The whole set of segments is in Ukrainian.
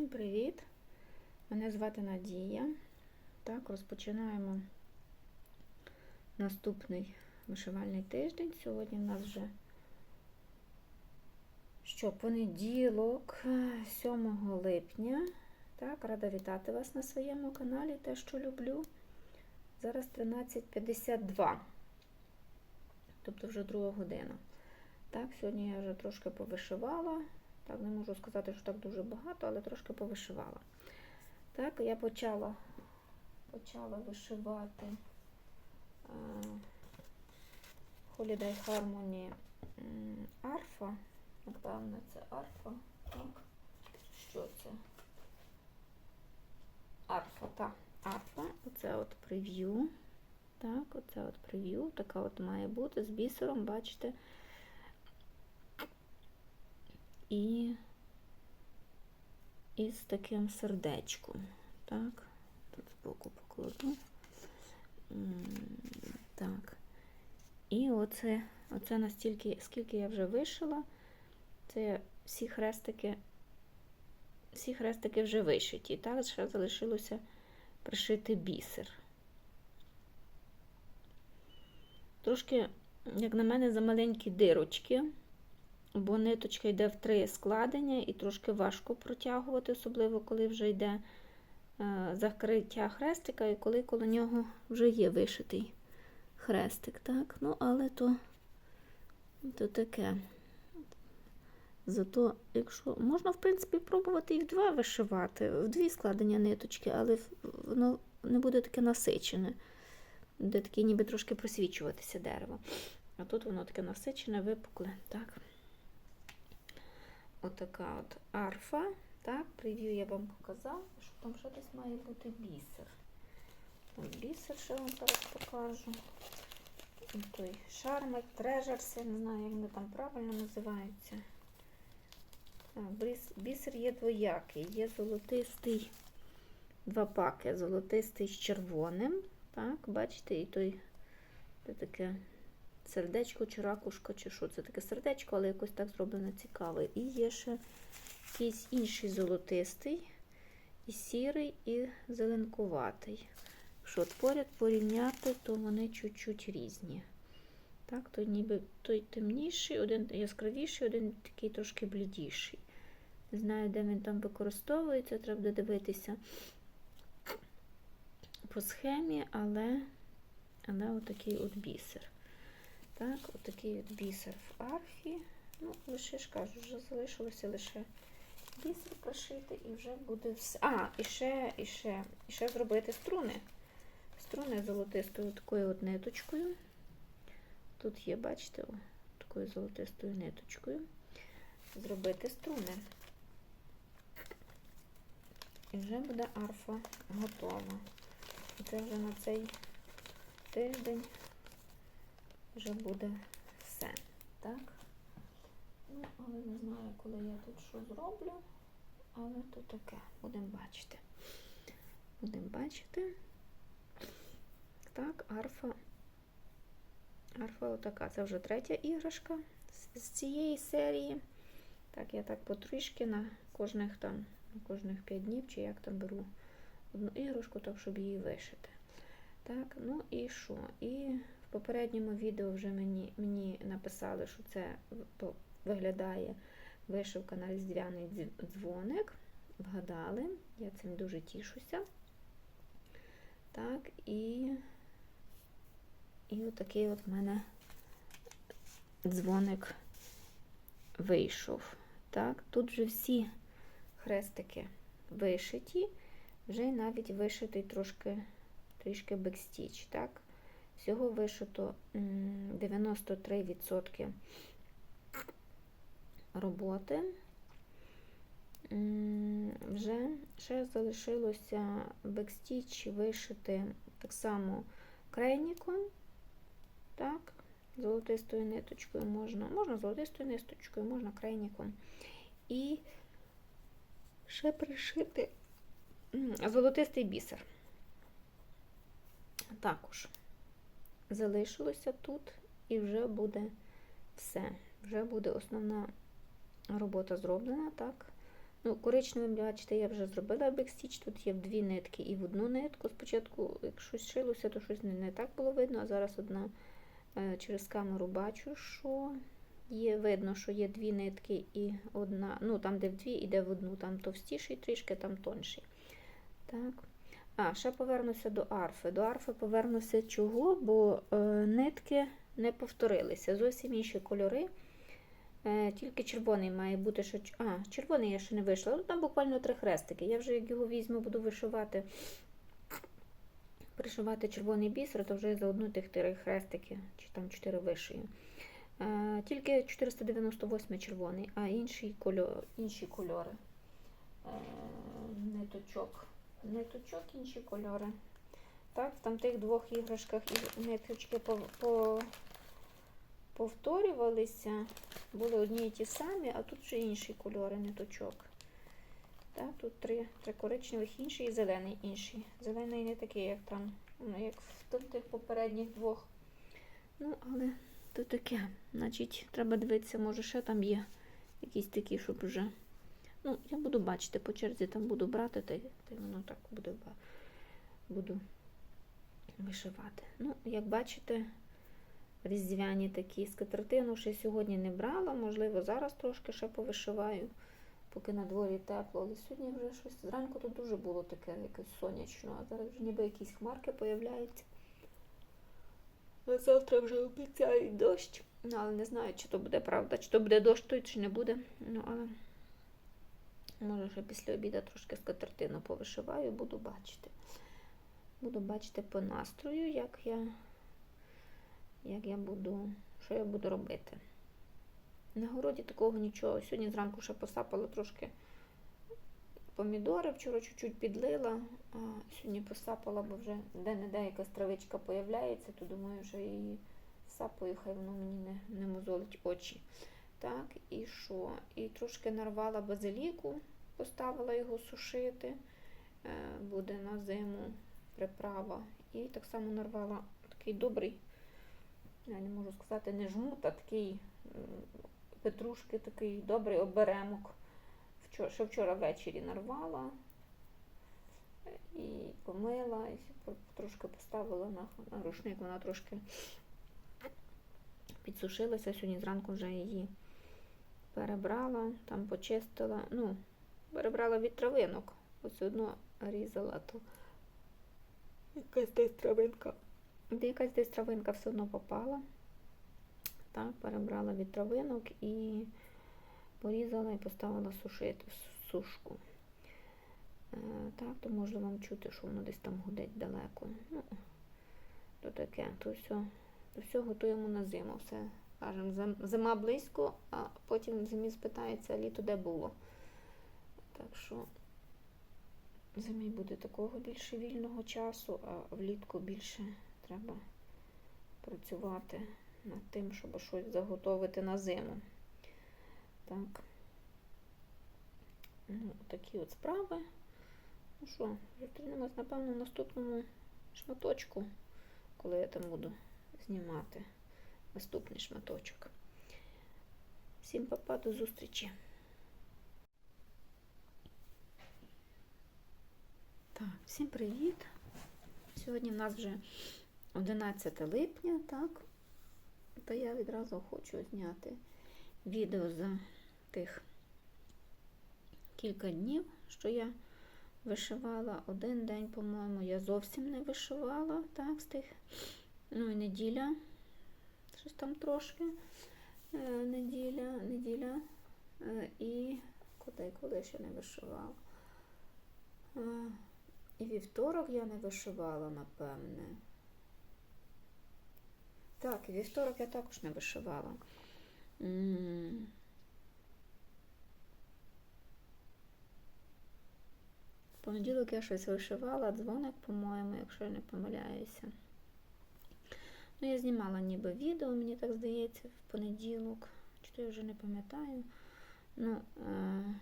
Всім привіт! Мене звати Надія. Так, розпочинаємо наступний вишивальний тиждень. Сьогодні в нас вже що, понеділок, 7 липня. Так, рада вітати вас на своєму каналі, те, що люблю. Зараз 13.52, тобто вже друга година. Так, сьогодні я вже трошки повишивала. Так, не можу сказати, що так дуже багато, але трошки повишивала. Так, я почала почала вишивати а, Holiday Harmony арфа. Напевно, це арфа. Так. Що це? Арфа, так, арфа. Оце от прев'ю. Так, оце от прев'ю. Така от має бути з бісером, бачите. І із таким сердечком. Так, тут збоку покладу. Так. І оце, оце настільки, скільки я вже вишила, це всі хрестики, всі хрестики вже вишиті. Так, ще залишилося пришити бісер. Трошки, як на мене, замаленькі дирочки бо ниточка йде в три складення і трошки важко протягувати, особливо коли вже йде е, закриття хрестика, і коли коло нього вже є вишитий хрестик. так, ну Але то, то таке. Зато, якщо можна, в принципі, пробувати і в два вишивати, в дві складення ниточки, але воно не буде таке насичене, буде таке ніби трошки просвічуватися дерево. А тут воно таке насичене, випукле. так. Отака от арфа. Так, прев'ю я вам показала, що там ще десь має бути бісер. Там бісер ще вам зараз покажу. І той шармик, трежерс, я не знаю, як вони там правильно називаються. Так, бісер є двоякий, є золотистий, два паки, золотистий з червоним. Так, бачите, і той це таке сердечко чи ракушка, чи що. Це таке сердечко, але якось так зроблено цікаве. І є ще якийсь інший золотистий, і сірий, і зеленкуватий. Якщо поряд порівняти, то вони чуть-чуть різні. Так, той ніби той темніший, один яскравіший, один такий трошки блідіший. Не знаю, де він там використовується, треба буде дивитися по схемі, але, але отакий от бісер. Так, отакий от бісер в арфі. Ну, лише ж кажу, вже залишилося лише бісер прошити і вже буде все. А, і ще, і ще, і ще зробити струни. Струни золотистою такою от ниточкою. Тут є, бачите, о, такою золотистою ниточкою. Зробити струни. І вже буде арфа готова. Це вже на цей тиждень вже буде все. Так? Ну, але не знаю, коли я тут що зроблю, але то таке, будемо бачити. Будемо бачити. Так, арфа. Арфа отака. Це вже третя іграшка з цієї серії. Так, я так потрішки на кожних там, на кожних 5 днів, чи як там беру одну іграшку, так, щоб її вишити. Так, ну і що? І в попередньому відео вже мені мені написали, що це виглядає вишивка на різдвяний дзвоник. Вгадали, я цим дуже тішуся. Так, і і отакий от в мене дзвоник вийшов. Так, Тут вже всі хрестики вишиті, вже навіть вишитий трошки трішки бекстіч. так. Всього вишито 93% роботи. Вже ще залишилося бекстіч вишити так само крайніком, так, золотистою ниточкою можна, можна золотистою ниточкою, можна крайніком. І ще пришити золотистий бісер. Також залишилося тут, і вже буде все. Вже буде основна робота зроблена, так. Ну, коричневим, бачите, я вже зробила бекстіч. Тут є в дві нитки і в одну нитку. Спочатку, як шилося, то щось не, не так було видно, а зараз одна е, через камеру бачу, що є видно, що є дві нитки і одна. Ну, там, де в дві, іде в одну, там товстіший трішки, там тонший. Так. А, ще повернуся до арфи. До арфи повернуся чого? Бо е, нитки не повторилися. Зовсім інші кольори. Е, тільки червоний має бути, що. А, червоний я ще не вийшла. Ну, там буквально три хрестики. Я вже як його візьму, буду вишивати, пришивати червоний бісер, то вже за одну тих три хрестики, чи там чотири вишию. Е, тільки 498 червоний, а інші, кольо... інші кольори. Ниточок. Ниточок, інші кольори. Так, в там тих двох іграшках ниточки по, по, повторювалися. Були одні і ті самі, а тут вже інші кольори ниточок. Так, тут три, три коричневих, інший і зелений інший. Зелений не такий, як там, ну, як в тих попередніх двох. Ну, але то таке. Значить, треба дивитися, може ще там є якісь такі, щоб вже. Ну, я буду бачити, по черзі там буду брати, та, й- воно так буде буду вишивати. Ну, як бачите, різдвяні такі скатертину ще сьогодні не брала, можливо, зараз трошки ще повишиваю, поки на дворі тепло. Але сьогодні вже щось зранку тут дуже було таке якесь сонячно, а зараз вже ніби якісь хмарки появляються. А завтра вже обіцяють дощ. Ну, але не знаю, чи то буде правда, чи то буде дощ той, чи не буде. Ну, але може ще після обіду трошки скатертину повишиваю, буду бачити. Буду бачити по настрою, як я, як я буду, що я буду робити. На городі такого нічого. Сьогодні зранку ще посапала трошки помідори, вчора чуть-чуть підлила, а сьогодні посапала, бо вже де-не-де якась травичка появляється, то думаю, вже її сапаю, хай воно мені не, не мозолить очі. Так, і що? І трошки нарвала базиліку, поставила його сушити, е, буде на зиму приправа. І так само нарвала такий добрий, я не можу сказати, не жмут, а такий петрушки, такий добрий оберемок. Ще вчора ввечері нарвала і помила, і трошки поставила на рушник, вона трошки підсушилася. Сьогодні зранку вже її перебрала, там почистила. Ну, перебрала від травинок. Ось одно різала, то якась десь травинка. Де якась десь травинка все одно попала. Так, перебрала від травинок і порізала і поставила сушити сушку. Е, так, то можна вам чути, що воно десь там гудить далеко. Ну, то таке, то все, то все готуємо на зиму. Все, кажемо, зима близько, а потім в зимі спитається, літо де було. Так що зимі буде такого більше вільного часу, а влітку більше треба працювати над тим, щоб щось заготовити на зиму. Так. Ну, такі от справи. Ну що, зустрінемось, напевно, в наступному шматочку, коли я там буду знімати наступний шматочок. Всім папа, до зустрічі! Так, всім привіт! Сьогодні в нас вже 11 липня, так? То я відразу хочу зняти відео за тих кілька днів, що я вишивала. Один день, по-моєму, я зовсім не вишивала, так, з тих. Ну і неділя. Щось там трошки. Е, неділя, неділя. Е, і куди, коли ще не вишивала. Е, і вівторок я не вишивала, напевне. Так, і вівторок я також не вишивала. В понеділок я щось вишивала, дзвоник, по-моєму, якщо я не помиляюся. Ну, я знімала ніби відео, мені так здається, в понеділок. Чи то я вже не пам'ятаю. Ну, е-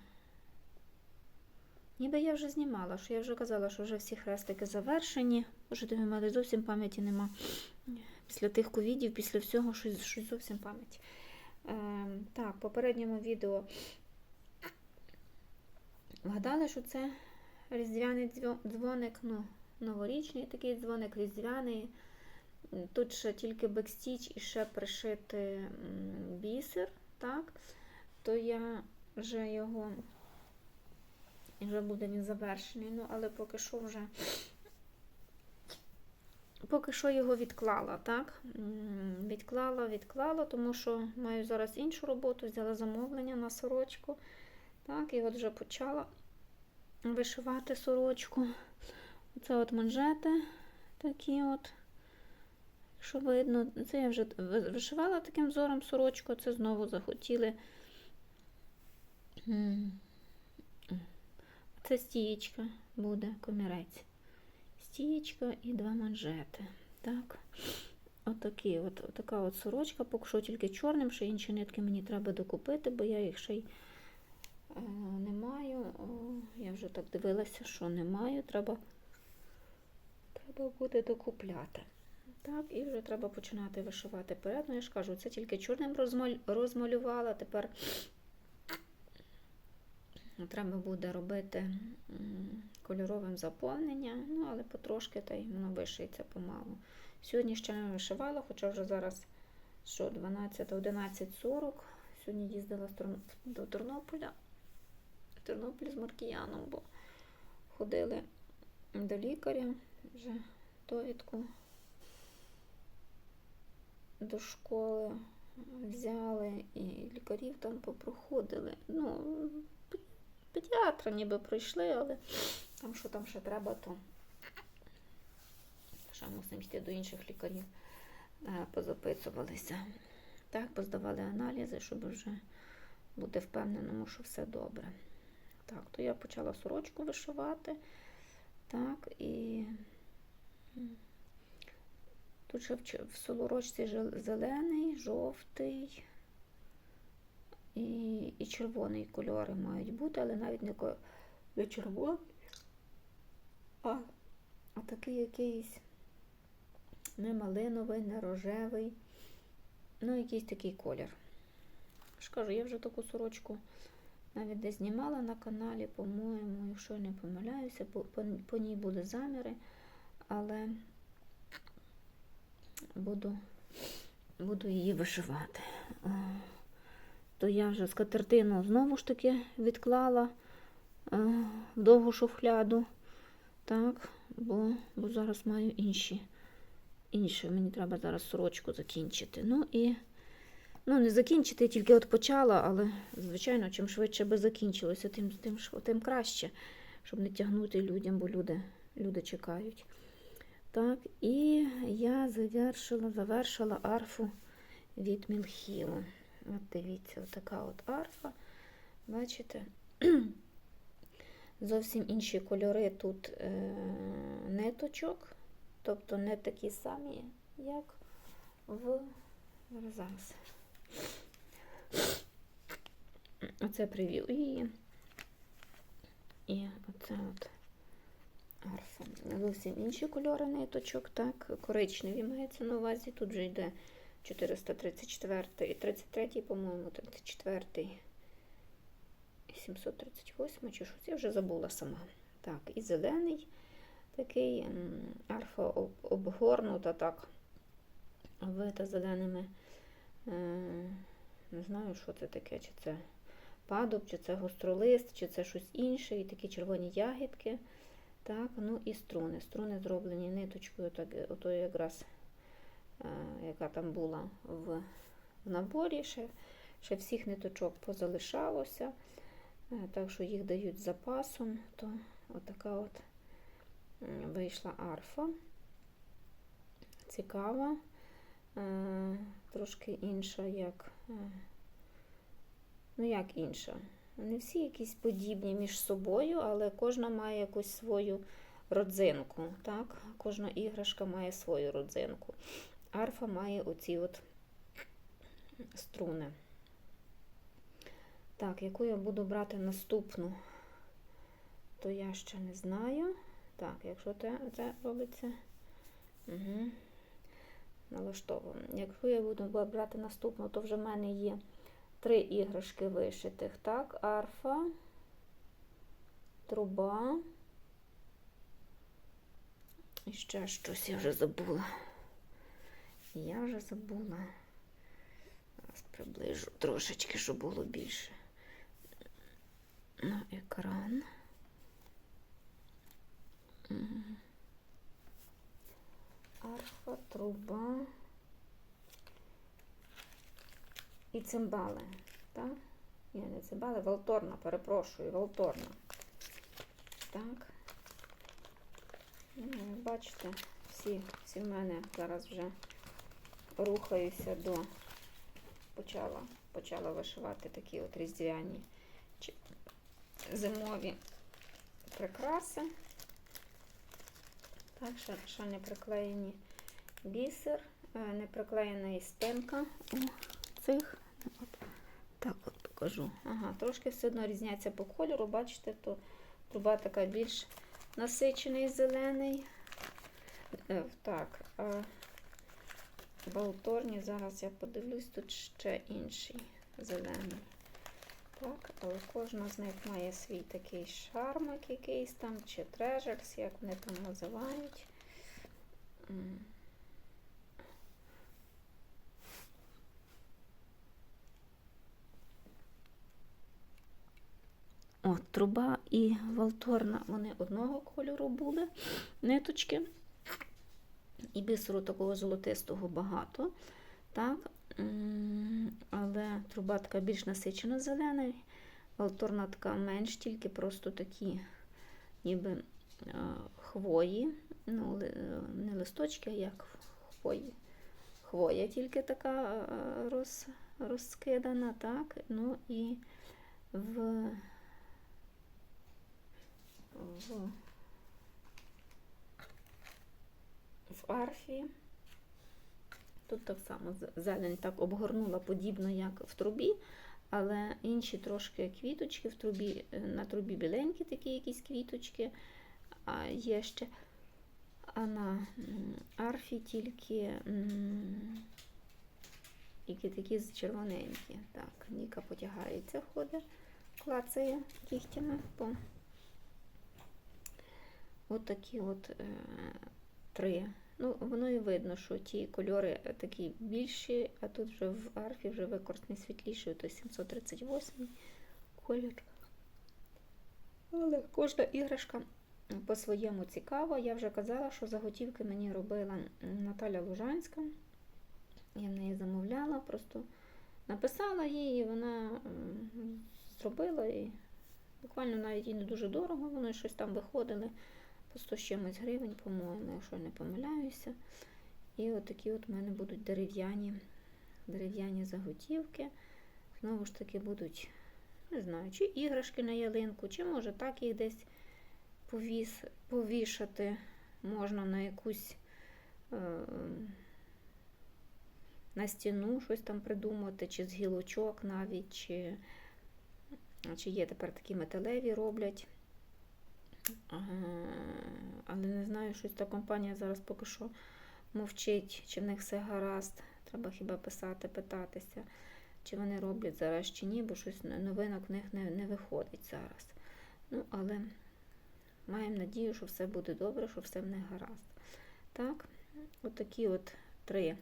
ніби я вже знімала, що я вже казала, що вже всі хрестики завершені. Ти в мене зовсім пам'яті нема. Після тих ковідів, після всього, щось, щось зовсім пам'ять. Е, так, в попередньому відео Вгадали, що це різдвяний дзвоник, ну, новорічний такий дзвоник, різдвяний. Тут ще тільки бекстіч і ще пришити бісер, так? То я вже його, вже буде він завершений. Ну, але поки що вже поки що його відклала, так? Відклала, відклала, тому що маю зараз іншу роботу, взяла замовлення на сорочку. Так, і от вже почала вишивати сорочку. Це от манжети такі от. Що видно, це я вже вишивала таким взором сорочку, це знову захотіли. Це стієчка буде, комірець. Стієчка і два манжети. Так. Отакі, от, така от сорочка, поки що тільки чорним, ще інші нитки мені треба докупити, бо я їх ще й е, не маю. О, я вже так дивилася, що не маю. Треба, треба буде докупляти. Так, і вже треба починати вишивати перед. Ну, я ж кажу, це тільки чорним розмалювала. Тепер треба буде робити кольоровим заповнення, ну, але потрошки та й воно вишиється помалу. Сьогодні ще не вишивала, хоча вже зараз що, 12, 11.40. Сьогодні їздила до Тернополя. Тернопіль з Маркіяном, бо ходили до лікаря, вже довідку до школи взяли і лікарів там попроходили. Ну, педіатра ніби пройшли, але там що там ще треба, то ще мусимо йти до інших лікарів, Е, позаписувалися. Так, поздавали аналізи, щоб вже бути впевненому, що все добре. Так, то я почала сорочку вишивати. Так, і тут ще в, сорочці зелений, жовтий. І, і червоний кольори мають бути, але навіть не, не червоний, а, а такий якийсь не малиновий, не рожевий, ну якийсь такий колір. ж кажу, я вже таку сорочку навіть десь знімала на каналі, по-моєму, якщо я не помиляюся, по, по, по ній були заміри, але буду, буду її вишивати. То я вже скатертину знову ж таки відклала е, довгу шуфляду. Так, бо, бо зараз маю інші. Інше, мені треба зараз сорочку закінчити. Ну і ну, не закінчити, я тільки от почала, але, звичайно, чим швидше би закінчилося, тим, тим, тим краще, щоб не тягнути людям, бо люди, люди чекають. Так, і я завершила, завершила арфу від Мілхілу. От дивіться, така от арфа. Бачите? Зовсім інші кольори тут е, ниточок, тобто не такі самі, як в зараз. Оце привів її. І оце от арфа. Зовсім інші кольори ниточок, так, коричневі мається на увазі. Тут вже йде 434 і 33, по-моєму, 34 і 738 чи щось, я вже забула сама. Так, і зелений такий арфа обгорнута так, вита зеленими. е, Не знаю, що це таке, чи це падуб, чи це гостролист, чи це щось інше, і такі червоні ягідки. Так, ну і струни. Струни зроблені ниточкою, так, ото якраз, е, яка там була в, в наборі. Ще, ще всіх ниточок позалишалося. Е, Так що їх дають запасом, то отака от вийшла арфа. Цікава, е, трошки інша, як. е, Ну, як інша? Вони всі якісь подібні між собою, але кожна має якусь свою родзинку. Так? Кожна іграшка має свою родзинку. Арфа має оці от струни. Так, яку я буду брати наступну, то я ще не знаю. Так, якщо це, це робиться. Угу. Налаштовуємо. Якщо я буду брати наступну, то вже в мене є три іграшки вишитих. Так, арфа, труба. І ще щось я вже забула. Я вже забула. Зараз приближу трошечки, щоб було більше. На екран. Мгм. Арфа, труба і цимбали. Так? Ні, не цимбали, валторна, перепрошую, валторна. Так. Ну, Бачите, всі, всі в мене зараз вже рухаюся до почала, почала вишивати такі от різдвяні зимові прикраси. Так, ще, ще не приклеєні бісер, е, не приклеєна і у цих. Так от покажу. Ага, трошки все одно різняться по кольору, бачите, то труба така більш насичений зелений. Е, Так, а Балторні, зараз я подивлюсь, тут ще інший зелений. Так, але кожна з них має свій такий шармик якийсь там, чи трежерс, як вони там називають. От, труба і валторна, вони одного кольору були ниточки. І бісеру такого золотистого багато. Так? Але труба така більш насичена зелена, валторна така менш, тільки просто такі ніби е, хвої. Ну, е, не листочки, а як хвої. Хвоя тільки така е, роз, розкидана, так? Ну і в, в в арфі. Тут так само зелень так обгорнула подібно, як в трубі, але інші трошки квіточки в трубі, е, на трубі біленькі такі якісь квіточки, а є ще. А на арфі тільки, тільки такі червоненькі. Так, Ніка потягається, ходить, клацає кігтями по от такі от е, три. Ну, воно і видно, що ті кольори е, такі більші, а тут вже в арфі вже використаний світліший, то 738 колір. Але кожна іграшка по-своєму цікава. Я вже казала, що заготівки мені робила Наталя Лужанська. Я в неї замовляла, просто написала їй, і вона зробила і буквально навіть і не дуже дорого, воно щось там виходили по 100 чимось гривень, по-моєму, якщо я не помиляюся. І от такі от в мене будуть дерев'яні дерев'яні заготівки. Знову ж таки будуть, не знаю, чи іграшки на ялинку, чи може так їх десь повіс, повішати можна на якусь е, на стіну щось там придумати, чи з гілочок навіть, чи, чи є тепер такі металеві роблять. Ага, Але не знаю, щось та компанія зараз поки що мовчить, чи в них все гаразд. Треба хіба писати, питатися, чи вони роблять зараз чи ні, бо щось новинок в них не, не виходить зараз. Ну, але маємо надію, що все буде добре, що все в них гаразд. Так, от от три.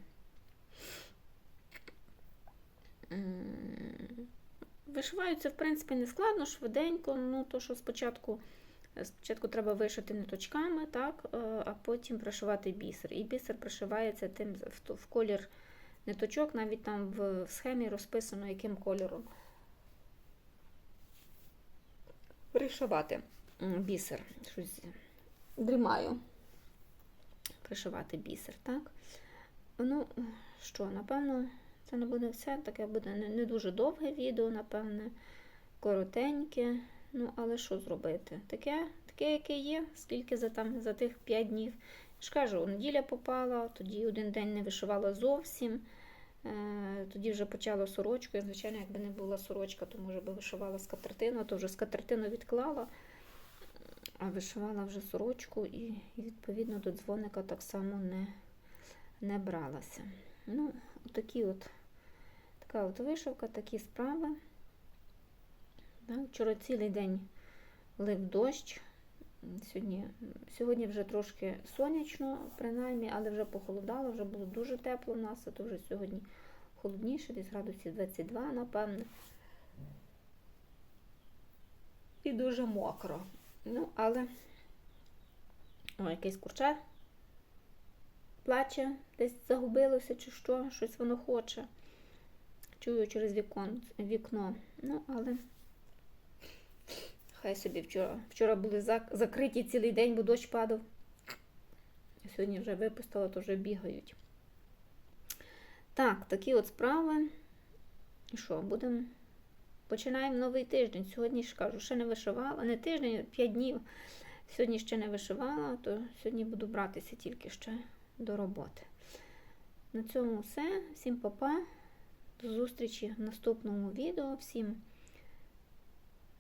Вишиваються, в принципі, не складно, швиденько, ну то, що спочатку. Спочатку треба вишити ниточками, так, е, а потім пришивати бісер. І бісер пришивається тим в, колір ниточок, навіть там в, схемі розписано, яким кольором пришивати бісер. Щось дрімаю. Пришивати бісер, так? Ну, що, напевно, це не буде все. Таке буде не дуже довге відео, напевне, коротеньке. Ну, але що зробити? Таке, таке, яке є, скільки за там за тих 5 днів. Ж кажу, неділя попала, тоді один день не вишивала зовсім. Е, тоді вже почала сорочку. Я, звичайно, якби не була сорочка, то може би вишивала скатертину, то вже скатертину відклала, а вишивала вже сорочку і, і відповідно до дзвоника так само не, не бралася. Ну, такі от, така от вишивка, такі справи. Вчора цілий день лив дощ. Сьогодні, сьогодні вже трошки сонячно, принаймні, але вже похолодало, вже було дуже тепло в нас, а то вже сьогодні холодніше, десь градусів 22, напевне. І дуже мокро. Ну, але о, якийсь курча плаче, десь загубилося чи що, щось воно хоче. Чую через вікон, вікно. Ну, але хай собі вчора. Вчора були зак- закриті цілий день, бо дощ падав. Сьогодні вже випустила, то вже бігають. Так, такі от справи. І що, будемо. Починаємо новий тиждень. Сьогодні ж кажу, ще не вишивала. Не тиждень, 5 днів. Сьогодні ще не вишивала, то сьогодні буду братися тільки ще до роботи. На цьому все. Всім па-па. До зустрічі в наступному відео. Всім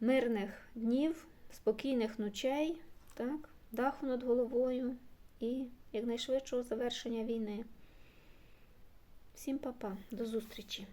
мирних днів, спокійних ночей, так, даху над головою і якнайшвидшого завершення війни. Всім па-па. До зустрічі!